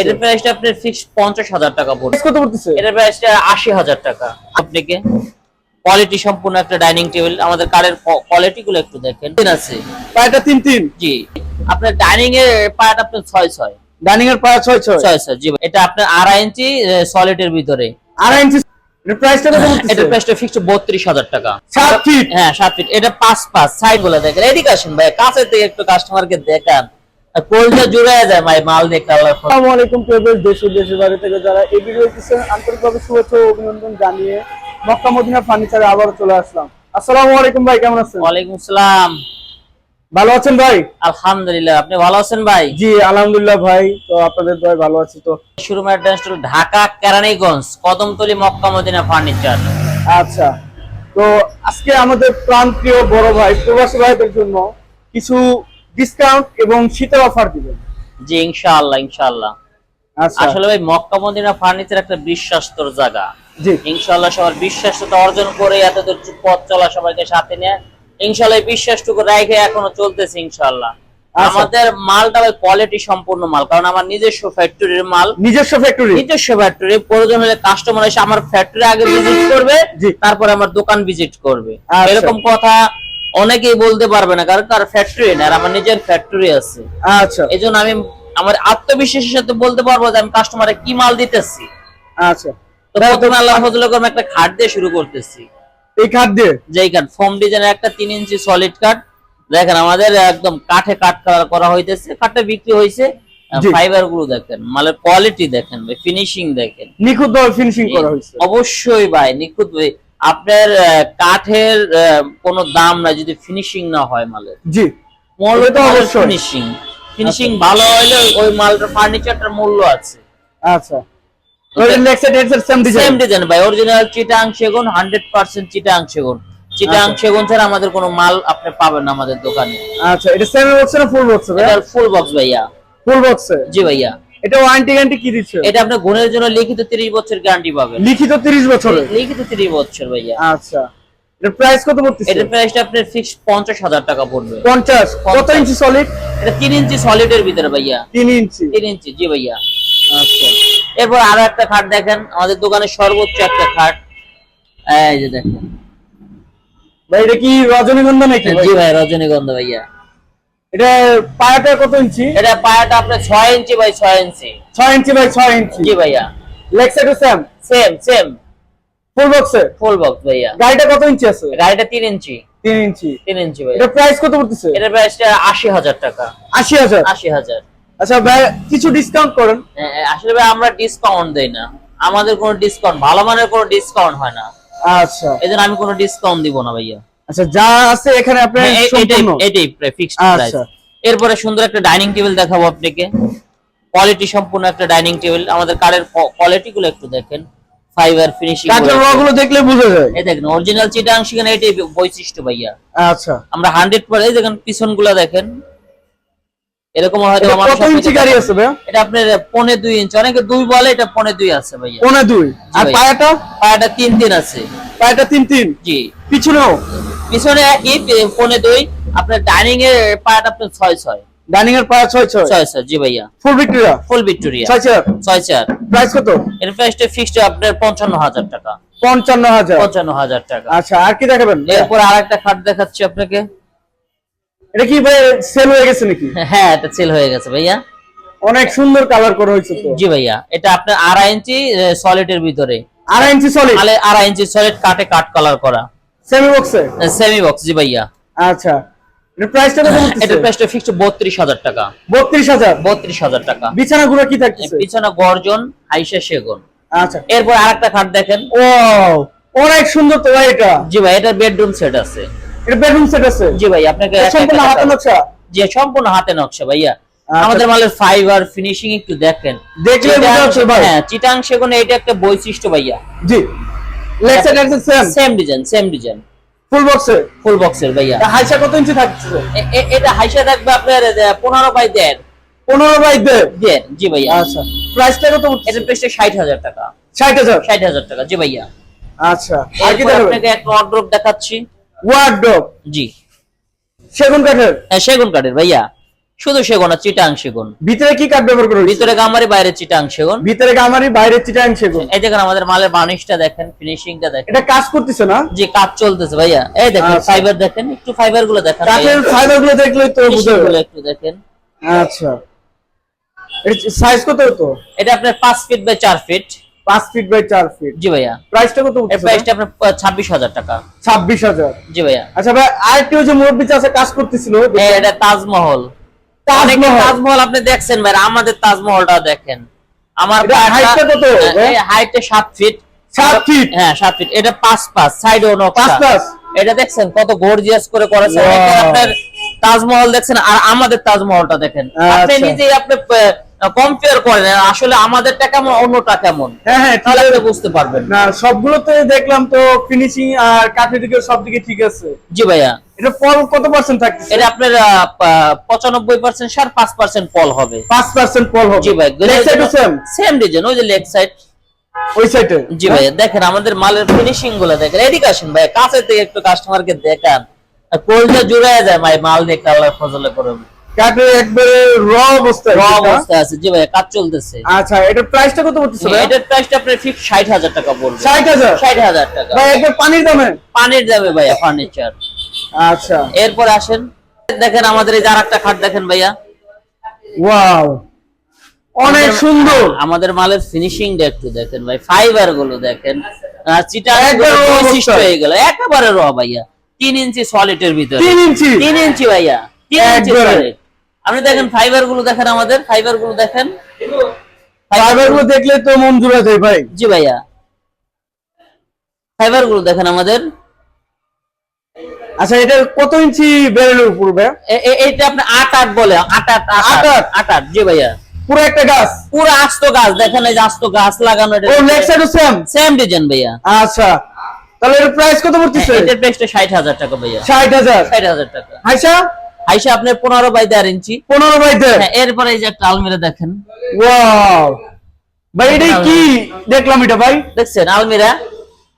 এটার প্রাইসটা আপনার পঞ্চাশ হাজার টাকা পড়বে কত পড়তেছে? এটার প্রাইসটা আশি হাজার টাকা। আপনাকে কোয়ালিটি সম্পূর্ণ একটা ডাইনিং টেবিল আমাদের কারের কোয়ালিটি গুলো একটু দেখেন। তিন আছে। পায়াটা তিন তিন? জি। আপনার ডাইনিং এর আপনার ছয় ছয়। ডাইনিং এর পায়া ছয় ছয়? ছয় ছয় জি এটা আপনার আড়াই ইঞ্চি সলিডের ভিতরে। আড়াই ইঞ্চি এর এটার প্রাইসটা ফিক্সড বত্রিশ হাজার টাকা। সাত ফিট হ্যাঁ সাত ফিট এটা পাঁচ পাঁচ সাইডগুলো দেখেন। এদিকে আসেন ভাই কাছে থেকে একটু কাস্টমারকে দেখান। কোলটা জুড়ে যায় ভাই মাল আসসালামু আলাইকুম প্রিয় দেশ ও দেশের বাইরে থেকে যারা এই ভিডিও দেখছেন আন্তরিকভাবে শুভেচ্ছা ও অভিনন্দন জানিয়ে মক্কা মদিনা ফার্নিচারে আবারও চলে আসলাম। আসসালামু আলাইকুম ভাই কেমন আছেন? ওয়ালাইকুম সালাম। ভালো আছেন ভাই? আলহামদুলিল্লাহ আপনি ভালো আছেন ভাই? জি আলহামদুলিল্লাহ ভাই তো আপনাদের ভাই ভালো আছি তো। Showroom address Dhaka Keraniganj Kadamtali Makka Madina furniture. আচ্ছা তো আজকে আমাদের প্রান্তীয় বড় ভাই প্রবাসী ভাইদের জন্য কিছু ডিসকাউন্ট এবং শীতের অফার দিবেন। জি ইনশাআল্লাহ ইনশাআল্লাহ। আচ্ছা। আসলে ভাই মক্কা মদিনা ফার্নিচার একটা বিশ্বাস্তর জায়গা। জি। ইনশাআল্লাহ সবার বিশ্বাসটা অর্জন করে এত দূর পথ চলা সবাইকে সাথে নিয়ে ইনশাআল্লাহ এই বিশ্বাসটুকু রেখে এখনও চলতেছে ইনশাআল্লাহ। আচ্ছা। আমাদের মালটা ভাই কোয়ালিটি সম্পূর্ণ মাল কারণ আমার নিজস্ব ফ্যাক্টরির মাল নিজস্ব ফ্যাক্টরি নিজস্ব ফ্যাক্টরি প্রয়োজন হলে কাস্টমার এসে আমার ফ্যাক্টরি আগে ভিজিট করবে। তারপরে আমার দোকান ভিজিট করবে। আচ্ছা। এরকম কথা অনেকেই বলতে পারবে না কারণ তার ফ্যাক্টরি না আর আমার নিজের ফ্যাক্টরি আছে। আচ্ছা। এই জন্য আমি আমার আত্মবিশ্বাসের সাথে বলতে পারব যে আমি কাস্টমারে কি মাল দিতেছি। আচ্ছা। তো প্রথমে আল্লাহ ফজলে করে একটা খাট দিয়ে শুরু করতেছি। এই খাদ্যে যেই কাঠ ফোম ডিজাইনের একটা তিন ইঞ্চি সলিড কাঠ দেখেন আমাদের একদম কাঠে কাঠ করা- করা হইতেছে কাঠটা বিক্রি হয়েছে ফাইবারগুলো দেখেন মালের কোয়ালিটি দেখেন ফিনিশিং দেখেন। নিখুঁত ফিনিশিং করা হয়েছে অবশ্যই ভাই নিখুঁত ভাই আপনার কাঠের কোনো দাম না যদি ফিনিশিং না হয় মালের। জি। মূল্য তো অবশ্যই। ফিনিশিং ফিনিশিং ভালো হলে ওই মালটার ফার্নিচারটার মূল্য আছে। আচ্ছা। আচ্ছা। আমাদের কোনো মাল আপনি পাবেন না আমাদের দোকানে। আচ্ছা এটা সেম বক্স না ফুল বক্স এটা ফুল বক্স ভাইয়া। ফুল বক্সে জি ভাইয়া। এটা ওয়ারেন্টি গ্যারান্টি কি দিচ্ছে? এটা আপনার গুণের জন্য লিখিত তিরিশ বছর গ্যারান্টি পাবেন। লিখিত 30 বছরের লিখিত তিরিশ বছর ভাইয়া। আচ্ছা। এর প্রাইস কত পড়তেছে? এটার প্রাইসটা আপনার পঞ্চাশ হাজার টাকা পড়বে। 50 কত ইঞ্চি সলিড এটা তিন ইঞ্চি সলিডের ভিতরে ভাইয়া। 3 ইঞ্চি। তিন ইঞ্চি জি ভাইয়া। আচ্ছা। এরপর আরও একটা খাট দেখেন। আমাদের দোকানে সর্বোচ্চ একটা খাট। এই যে দেখেন। ভাই এটা কি রজনীগন্ধা নাকি? জি ভাই? রজনীগন্ধা ভাইয়া। এটা পায়াটা কত ইঞ্চি? এটা পায়াটা আপনার ছয় ইঞ্চি বাই ছয় ইঞ্চি। 6 ইঞ্চি বাই 6 ইঞ্চি। জি ভাইয়া। লেগ সাইডে সেম সেম সেম ফুল বক্সে ফুল বক্স ভাইয়া। গাড়িটা কত ইঞ্চি আছে? গাড়িটা তিন ইঞ্চি। 3 ইঞ্চি। তিন ইঞ্চি ভাইয়া। এটা প্রাইস কত পড়তেছে? এটার প্রাইসটা আশি হাজার টাকা। 80000 আশি হাজার। আচ্ছা ভাই কিছু ডিসকাউন্ট করেন। হ্যাঁ, আসলে ভাই আমরা ডিসকাউন্ট দেই না। আমাদের কোনো ডিসকাউন্ট ভালো মানের কোনো ডিসকাউন্ট হয় না। আচ্ছা। এই জন্য আমি কোনো ডিসকাউন্ট দিব না ভাইয়া। আচ্ছা যা আছে এখানে আপনার হ্যাঁ, সম্পূর্ণ। এটাই ফিক্সড প্রাইস আচ্ছা। এরপরে সুন্দর একটা ডাইনিং টেবিল দেখাবো আপনাকে। কোয়ালিটি সম্পূর্ণ একটা ডাইনিং টেবিল আমাদের কারের কোয়ালিটি গুলো একটু দেখেন। ফাইবার ফিনিশিং কাঠেরগুলো দেখলে বুঝা যায়। এই দেখেন অরিজিনাল চিটাং সেখানে এটাই বৈশিষ্ট্য ভাইয়া। আচ্ছা। আমরা হান্ড্রেড পরে দেখেন পিছনগুলা দেখেন। এরকম হয়তো আমার কত ইঞ্চি গাড়ি আছে ভাই এটা আপনার পনে দুই ইঞ্চ। অনেকে দুই বলে এটা পনে দুই আছে ভাইয়া। পনে দুই। আর। পায়াটা? পায়াটা তিন তিন আছে। পায়াটা তিন তিন? জি। পিছনেও? পিছনে একই পনে দুই। আপনার ডাইনিং এর পায়াটা আপনার ছয় ছয়। ডাইনিং এর পায়া ছয় ছয়? ছয় ছয় জি ভাইয়া। ফুল ভিক্টোরিয়া ফুল ভিক্টোরিয়া ছয় চার? ছয় চার। প্রাইস কত? এর প্রাইসটা ফিক্সড আপনার পঞ্চান্ন হাজার টাকা। পঞ্চান্ন হাজার। পঞ্চান্ন হাজার টাকা। আচ্ছা আর কি দেখাবেন? এরপর আর একটা খাট দেখাচ্ছি আপনাকে। এটা কি ভাই সেল হয়ে গেছে নাকি? হ্যাঁ এটা সেল হয়ে গেছে ভাইয়া। অনেক সুন্দর কালার করা হয়েছে তো। জি ভাইয়া এটা আপনার আড়াই ইঞ্চি সলিডের ভিতরে। আড়াই ইঞ্চি সলিড আলে আড়াই ইঞ্চি সলিড কাটে কাট কালার করা। সেমি বক্সে সেমি বক্স জি ভাইয়া। আচ্ছা। এর প্রাইসটা কত এটার প্রাইসটা ফিক্সড বত্রিশ হাজার টাকা। বত্রিশ হাজার? বত্রিশ হাজার টাকা। বিছানা গুলো কি থাকতেছে? পিছনে গর্জন সেগুন। আচ্ছা। এরপর আরেকটা খাট দেখেন। ও অনেক সুন্দর তো ভাই এটা। জি ভাই এটা বেডরুম সেট আছে। এটা বেডরুম সেট আছে। জি ভাই আপনাকে সম্পূর্ণ হাতে নকশা। যে সম্পূর্ণ হাতে নকশা ভাইয়া। আচ্ছা। আমাদের মালের ফাইবার ফিনিশিং একটু দেখেন। দেখলে বোঝা যাচ্ছে ভাই। হ্যাঁ চিটাং সেগুন এটা একটা বৈশিষ্ট্য ভাইয়া। জি। লেগ সাইড আছে same same design same design full বক্সে ফুল বক্সের ভাইয়া। হাইসা কত ইঞ্চি এ- এটা হাইসা থাকবে আপনার পনেরো বাই দেড়। পনেরো বাই দেড়। দেড় জি ভাইয়া। আচ্ছা। প্রাইসটা কত এটার প্রাইসটা ষাট হাজার টাকা। ষাট হাজার? টাকা জি ভাইয়া। আচ্ছা। আর কি দেখাবেন? আপনাকে একটা অর্ড্রপ দেখাচ্ছি। ওয়ার্ড্রপ জি। সেগুন কাঠের? হ্যাঁ সেগুন কাঠের ভাইয়া। শুধু সেগুন না চিটাং সেগুন। ভিতরে কি কাঠ ব্যবহার করে ভিতরে গামারি বাইরে চিটাং সেগুন। ভিতরে গামারি বাইরে চিটাং সেগুন। এই দেখেন আমাদের মালের বার্নিশটা দেখেন ফিনিশিংটা দেখেন। এটা কাজ করতেছে না? যে কাজ চলতেছে ভাইয়া। এই দেখেন আচ্ছা। ফাইবার দেখেন একটু ফাইবারগুলো দেখেন কাঠের ফাইবারগুলো দেখলেই তো বুঝতে Finishing একটু দেখেন। আচ্ছা। এটা সাইজ কত হতো? এটা আপনার পাঁচ ফিট বাই চার ফিট পাঁচ ফিট বাই ফিট জি ভাইয়া। প্রাইসটা কত এর প্রাইসটা আপনার ছাব্বিশ হাজার টাকা। জি ভাইয়া। আচ্ছা ভাই আরেকটি যে মুরব্বী চাষে কাজ করতেছিল। এটা তাজমহল। তাজমহল। তাজমহল আপনি দেখছেন ভাই আমাদের তাজমহলটা দেখেন। আমার কত, হাইটে ফিট ফিট হ্যাঁ ফিট এটা পাঁচ পাঁচ সাইডে এটা দেখছেন কত গর্জিয়াস করে করেছে। আপনার তাজমহল দেখছেন আর আমাদের তাজমহলটা দেখেন। আপনি আচ্ছা। নিজেই আপনি কম্পেয়ার করেন আসলে আমাদেরটা কেমন অন্যটা কেমন? হ্যাঁ হ্যাঁ তাহলে বুঝতে পারবেন। না সবগুলোতে দেখলাম তো ফিনিশিং আর কাঠের দিকে সব দিকে ঠিক আছে। জি ভাইয়া। এটা ফল কত পার্সেন্ট থাকতেছে? এটা আপনার পঁচানব্বই পার্সেন্ট সার পাঁচ পার্সেন্ট ফল হবে। পাঁচ পার্সেন্ট ফল হবে। জি ভাই লেগ সাইডও সেম সেম ডিজাইন ওই যে লেগ সাইড ওই সাইডে জি ভাই দেখেন আমাদের মালের ফিনিশিংগুলো দেখেন। এদিকে আসেন ভাই কাছে থেকে একটু কাস্টমারকে দেখান। কোলটা জুড়ে যায় ভাই মাল দেখে আল্লাহ ফজলে করবে কাঠের একবারে র অবস্থায় র এটা। অবস্থা আছে। জি ভাই কাজ চলতেছে। আচ্ছা এটার প্রাইসটা কত পড়তেছে ভাই? এটার প্রাইসটা আপনার ষাট হাজার টাকা পড়বে। ষাট হাজার? ষাট হাজার টাকা। ভাই একবার পানির দামে? পানির যাবে ভাইয়া ফার্নিচার আচ্ছা। এরপর আসেন। দেখেন আমাদের এই যে আর একটা খাট দেখেন ভাইয়া। ওয়াও অনেক সুন্দর। আমাদের মালের ফিনিশিংটা একটু দেখেন ভাই। ফাইবারগুলো দেখেন। চিটা একবার বৈশিষ্ট্য হয়ে গেল। একেবারে র ভাইয়া। তিন ইঞ্চি সলিডের ভিতরে। তিন ইঞ্চি? ইঞ্চি ভাইয়া। তিন ইঞ্চি একবারে। আপনি দেখেন ফাইবারগুলো দেখেন আমাদের ফাইবারগুলো দেখেন। ফাইবারগুলো দেখলে তো মন জুড়ে যায় ভাই। জি ভাইয়া। ফাইবারগুলো দেখেন আমাদের। আচ্ছা এটা কত ইঞ্চি বেরেলের উপর এইটা আপনি আট আট বলে আট আট আট আট আট আট? জি ভাইয়া। পুরো একটা গাছ? পুরো আস্ত গাছ দেখেন এই যে আস্ত গাছ লাগানো এটা ও লেগ সাইডও সেম সেম ডিজাইন ভাইয়া। আচ্ছা তাহলে এর প্রাইস কত পড়তেছে? এটার প্রাইসটা ষাট হাজার টাকা ভাইয়া। ষাট হাজার। ষাট হাজার টাকা। আইসা আইসা আপনার পনেরো বাই দেড় ইঞ্চি। পনেরো বাই দেড়? হ্যাঁ, এরপরে এই যে একটা আলমিরা দেখেন। ওয়াও। ভাই এটাই কি? দেখলাম এটা ভাই। দেখছেন আলমিরা?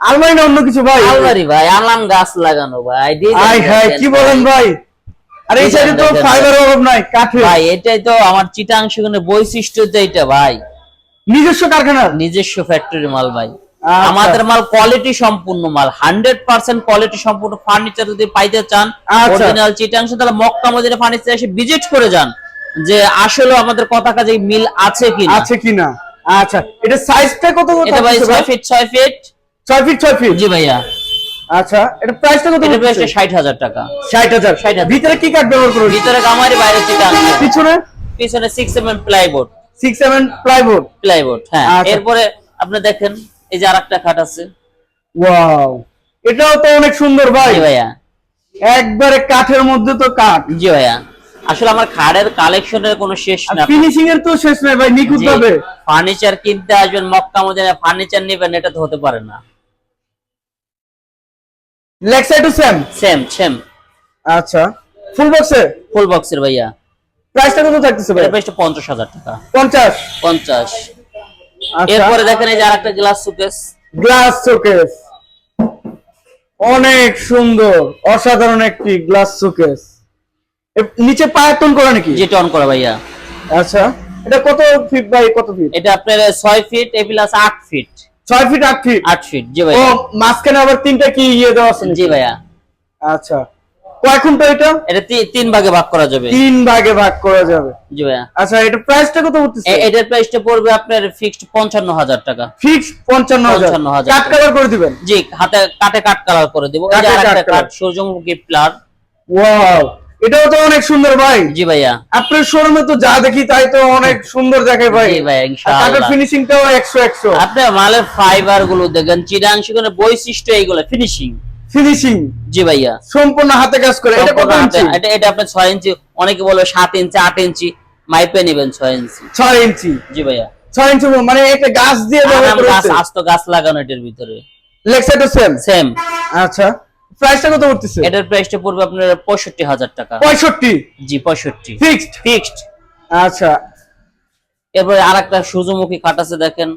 আলমারি না অন্য কিছু ভাই? আলমারি ভাই আলাম গাছ লাগানো ভাই। আই হাই কি বলেন ভাই। আর এই সাইডে তো ফাইবার অভাব নাই কাঠে ভাই এটাই তো আমার চিটাং সেখানে বৈশিষ্ট্য এটা ভাই। নিজস্ব কারখানার নিজস্ব ফ্যাক্টরি মাল ভাই। আমাদের মাল কোয়ালিটি সম্পূর্ণ মাল হান্ড্রেড পার্সেন্ট কোয়ালিটি সম্পূর্ণ ফার্নিচার যদি পাইতে চান আচ্ছা। অরিজিনাল চিটাংশ তাহলে মক্কা মদিনা ফার্নিচার এসে ভিজিট করে যান যে আসলে আমাদের কথা কাজে মিল আছে কি আছে কিনা। আচ্ছা এটা সাইজটা কত কত এটা ভাই আছে ছয় ফিট ছয় ফিট ছয় ফিট ছয় ফিট জি ভাইয়া। আচ্ছা এটা প্রাইসটা কত এটা প্রাইসটা ষাট হাজার টাকা। ষাট হাজার। 60,000 ভিতরে কি কাঠ ব্যবহার করো ভিতরে গামারি বাইরে চিটাং পিছনে? পিছনে six M M plyboard six seven plyboard plyboard হ্যাঁ। আচ্ছা। এরপরে আপনি দেখেন এই যে আরেকটা খাট আছে। ওয়াও এটাও তো অনেক সুন্দর ভাই। ভাইয়া। একবারে কাঠের মধ্যে তো কাঠ। জি ভাইয়া। আসলে আমার খাটের কালেকশনের কোনো শেষ না ফিনিশিং এর তো শেষ নাই ভাই নিখুঁত ভাবে ফার্নিচার কিনতে আসবেন মক্কা মদিনা ফার্নিচার নেবেন এটা তো হতে পারে না। লেগ সাইডও সেম সেম সেম আচ্ছা। ফুল বক্সে ফুল বক্সের ভাইয়া। প্রাইসটা কত থাকতেছে ভাই? প্রাইসটা পঞ্চাশ হাজার টাকা। পঞ্চাশ। পঞ্চাশ। আচ্ছা এরপরে দেখেন এই যে আরেকটা গ্লাস সুকেস গ্লাস শোকেস অনেক সুন্দর অসাধারণ একটি গ্লাস শোকেস নিচে পায়াতন করা নাকি? যেটা অন করা ভাইয়া। আচ্ছা এটা কত ফিট বাই কত ফিট এটা আপনার ছয় ফিট এ প্লাস আট ফিট ছয় ফিট আট ফিট আট ফিট জি ও ভাইয়া মাঝখানে আবার তিনটা কি ইয়ে দেওয়া আছে জি ভাইয়া। আচ্ছা। কয় খুনটা এটা? এটা তিন ভাগে ভাগ করা যাবে। তিন ভাগে ভাগ করা যাবে। জি ভাইয়া। আচ্ছা এটা প্রাইসটা কত উঠতেছে? এটার প্রাইসটা পড়বে আপনার ফিক্সড পঞ্চান্ন হাজার টাকা ফিক্স পঞ্চান্ন 55,000 কাট কাভার করে দিবেন? জি হাতে কাটে কাট কালার করে দিব। এই আরেকটা কাট সূর্যমুখী প্লার ওয়াও এটাও তো অনেক সুন্দর ভাই। জি ভাইয়া। আপনার শোরুমে তো যা দেখি তাই তো অনেক সুন্দর দেখে ভাই। জি ভাইয়া আর কাঠের ফিনিশিংটাও একশো একশো। আপনার মালের ফাইবারগুলো দেখেন চিরাং সেখানে বৈশিষ্ট্য এইগুলো ফিনিশিং ফিনিশিং জি ভাইয়া। সম্পূর্ণ হাতে কাজ করে এটা কত ইঞ্চি? এটা এটা আপনার ছয় ইঞ্চি অনেকে বলবে সাত ইঞ্চি আট ইঞ্চি মাইপে নেবেন ছয় ইঞ্চি। ছয় ইঞ্চি। জি ভাইয়া। ছয় ইঞ্চি মানে একটা গাছ দিয়ে ব্যবহার গাছ আস্ত গাছ লাগানো এটার ভিতরে। সেম সেম আচ্ছা প্রাইসটা কত উঠতেছে এটার প্রাইসটা পড়বে আপনার পঁয়ষট্টি হাজার টাকা। পঁয়ষট্টি? জি পঁয়ষট্টি। ফিক্সড ফিক্সড আচ্ছা। এরপরে আর একটা সূর্যমুখী কাট আছে দেখেন।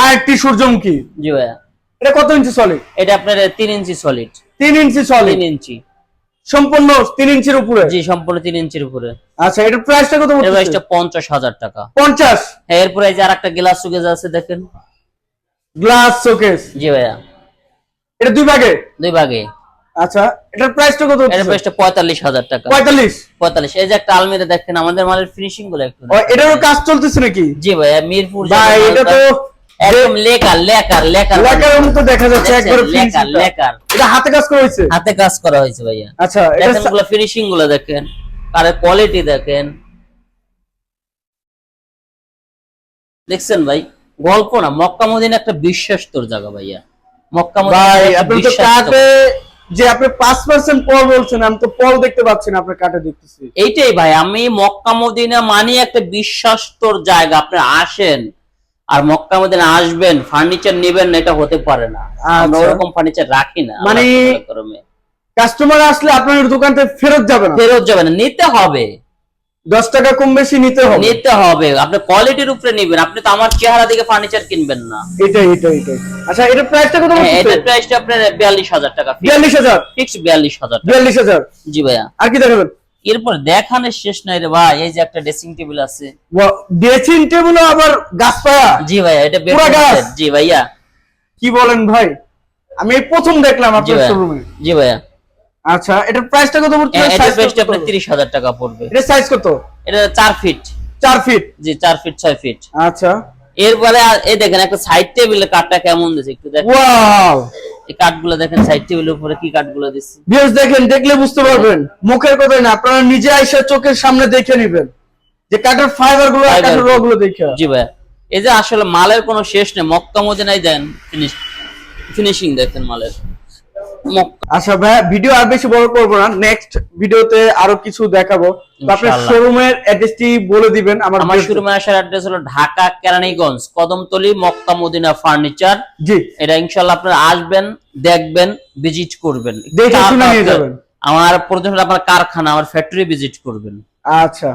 আর একটি সূর্যমুখী। জি ভাইয়া। এটা কত ইঞ্চি সলিড এটা আপনার তিন ইঞ্চি সলিড তিন ইঞ্চি সলিড তিন ইঞ্চি। সম্পূর্ণ তিন ইঞ্চির উপরে? জি সম্পূর্ণ তিন ইঞ্চির উপরে। আচ্ছা এটার প্রাইসটা কত এর প্রাইসটা পঞ্চাশ হাজার টাকা। পঞ্চাশ? হ্যাঁ এরপরে এই যে আর একটা গ্লাস সুগেজ আছে দেখেন। গ্লাস শোকেস জি ভাইয়া। এটা দুই ভাগে? দুই ভাগে। আচ্ছা এটার প্রাইসটা কত এর প্রাইসটা পঁয়তাল্লিশ হাজার টাকা। পঁয়তাল্লিশ? পঁয়তাল্লিশ। এই যে একটা আলমিরা দেখেন আমাদের মালের ফিনিশিংগুলো একটু এটারও কাজ চলতেছে নাকি? জি ভাইয়া মিরপুর ভাই এটা তো একদম লেকার লেকার লেকার লেকারের মতো দেখা যাচ্ছে একবার লেকার লেকার। এটা হাতে কাজ করা হয়েছে? হাতে কাজ করা হয়েছে ভাইয়া। আচ্ছা দেখেনগুলো ফিনিশিংগুলো দেখেন কারের কোয়ালিটি দেখেন। দেখছেন ভাই? গল্প না মক্কা মদিনা একটা বিশ্বাস্তর জায়গা ভাইয়া। মক্কা ভাই আপনি তো কাটে যে আপনি পাঁচ পার্সেন্ট পল বলছেন আমি তো পল দেখতে পাচ্ছি না আপনার কাটে দেখতেছি। এইটাই ভাই আমি মক্কা মদিনা মানে একটা বিশ্বাস্তর জায়গা আপনি আসেন আর মক্কা মদিনা আসবেন ফার্নিচার নেবেন এটা হতে পারে না। আমরা আচ্ছা। ওরকম ফার্নিচার রাখি না মানে কাস্টমার আসলে আপনার দোকান থেকে ফেরত যাবে না? ফেরত যাবে না নিতে হবে। দশ টাকা কম বেশি নিতে হবে। নিতে হবে আপনি কোয়ালিটির উপরে নেবেন আপনি তো আমার চেহারা দিকে ফার্নিচার কিনবেন না। এটাই এটাই এটাই। আচ্ছা এটার প্রাইসটা কত হ্যাঁ, এটার প্রাইসটা আপনার বিয়াল্লিশ হাজার টাকা বিয়াল্লিশ হাজার? ফিক্স বিয়াল্লিশ হাজার টাকা। বিয়াল্লিশ হাজার? জি ভাইয়া। আর কি দেখাবেন? এরপর দেখানোর শেষ নাই রে ভাই এই যে একটা ড্রেসিং টেবিল আছে। ড্রেসিং টেবিল আবার গাছ পায়া জি ভাইয়া এটা? জি ভাইয়া। কি বলেন ভাই? আমি এই প্রথম দেখলাম আপনার শোরুমে জি ভাইয়া। আচ্ছা এটার প্রাইসটা কত পড়ছে এটার প্রাইসটা আপনার তিরিশ হাজার টাকা পড়বে। এটা সাইজ কত? এটা চার ফিট চার ফিট জি চার ফিট ছয় ফিট আচ্ছা। এরপরে এই দেখেন একটা সাইড টেবিলের কাঠটা কেমন দিচ্ছে একটু দেখেন। ওয়াও এই কাঠগুলো দেখেন সাইড টেবিলের উপরে কি কাঠগুলো দিচ্ছে। ভিউজ দেখেন দেখলে বুঝতে পারবেন মুখের না আপনারা নিজে আইসা চোখের সামনে দেখে নেবেন যে কাঠের ফাইবারগুলো কাঠেরগুলো। র গুলো দেখে। জি ভাইয়া। এই যে আসলে মালের কোনো শেষ নেই মক্কা মদিনায় দেন ফিনিশ ফিনিশিং দেখেন মালের। আচ্ছা ভাই ভিডিও আর বেশি বড় করব না। নেক্সট ভিডিওতে আরও কিছু দেখাবো। তো আপনার শোরুমের অ্যাড্রেসটি বলে দিবেন আমার আমার শোরুমে আসার অ্যাড্রেস হলো ঢাকা কেরানীগঞ্জ কদমতলি মক্কা মদিনা ফার্নিচার জি। এটা ইনশাআল্লাহ আপনারা আসবেন দেখবেন ভিজিট করবেন। দেখে শুনে তারপর নিয়ে যাবেন। আমার প্রথমে আপনার কারখানা আমার ফ্যাক্টরি ভিজিট করবেন। আচ্ছা।